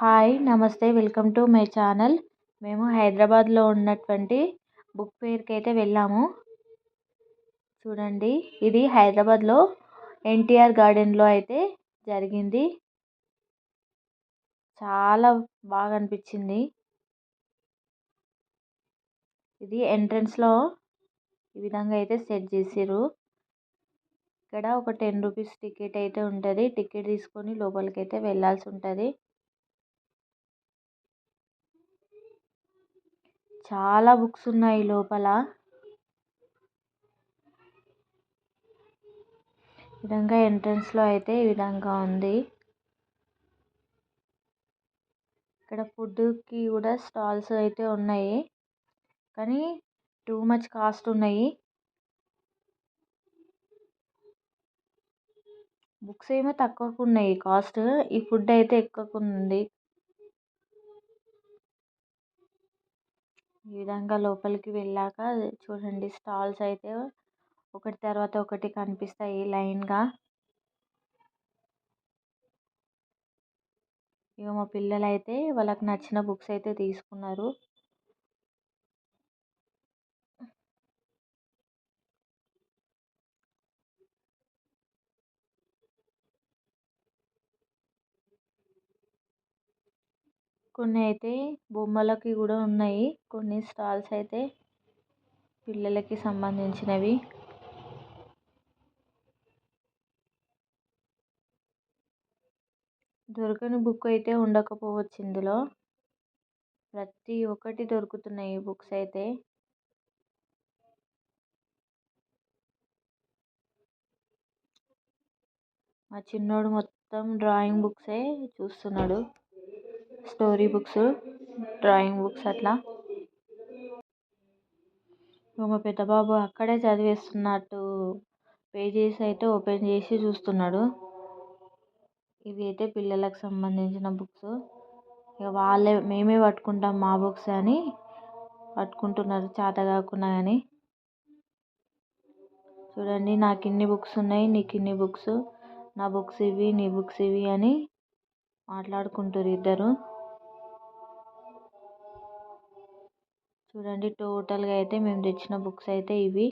Hi నమస్తే welcome to my channel. మేము హైదరాబాద్లో ఉన్నటువంటి బుక్ ఫెయిర్కి అయితే వెళ్ళాము. చూడండి ఇది హైదరాబాద్లో ఎన్టీఆర్ గార్డెన్లో అయితే జరిగింది. చాలా బాగా అనిపించింది. ఇది ఎంట్రన్స్లో ఈ విధంగా అయితే సెట్ చేసారు ఇక్కడ ఒక టెన్ రూపీస్ టికెట్ అయితే ఉంటుంది. టికెట్ తీసుకొని లోపలికి అయితే వెళ్ళాల్సి ఉంటుంది. చాలా బుక్స్ ఉన్నాయి లోపల. ఈ విధంగా ఎంట్రన్స్లో అయితే ఈ విధంగా ఉంది. ఇక్కడ ఫుడ్కి కూడా స్టాల్స్ అయితే ఉన్నాయి. కానీ టూ మచ్ కాస్ట్ ఉన్నాయి. బుక్స్ ఏమో తక్కువకు ఉన్నాయి. కాస్ట్ ఈ ఫుడ్ అయితే ఎక్కువకు ఉంది. ఈ విధంగా లోపలికి వెళ్ళాక చూడండి స్టాల్స్ అయితే ఒకటి తర్వాత ఒకటి కనిపిస్తాయి లైన్గా. ఇక మా పిల్లలు అయితే వాళ్ళకి నచ్చిన బుక్స్ అయితే తీసుకున్నారు. కొన్ని అయితే బొమ్మలకి కూడా ఉన్నాయి. కొన్ని స్టాల్స్ అయితే పిల్లలకి సంబంధించినవి. దొరకని బుక్ అయితే ఉండకపోవచ్చు ఇందులో. ప్రతి ఒక్కటి దొరుకుతున్నాయి బుక్స్ అయితే. మా చిన్నోడు మొత్తం డ్రాయింగ్ బుక్సే చూస్తున్నాడు. స్టోరీ బుక్స్ డ్రాయింగ్ బుక్స్ అట్లా. మా పెద్ద బాబు అక్కడే చదివేస్తున్నట్టు పేజెస్ అయితే ఓపెన్ చేసి చూస్తున్నాడు. ఇవి అయితే పిల్లలకు సంబంధించిన బుక్స్. ఇక వాళ్ళే మేమే పట్టుకుంటాం మా బుక్స్ అని పట్టుకుంటున్నారు చేత కాకుండా కానీ చూడండి నాకు ఇన్ని బుక్స్ ఉన్నాయి నీకు ఇన్ని బుక్స్ నా బుక్స్ ఇవి నీ బుక్స్ ఇవి అని మాట్లాడుకుంటారు ఇద్దరు. చూడండి టోటల్గా అయితే మేము తెచ్చిన బుక్స్ అయితే ఇవి.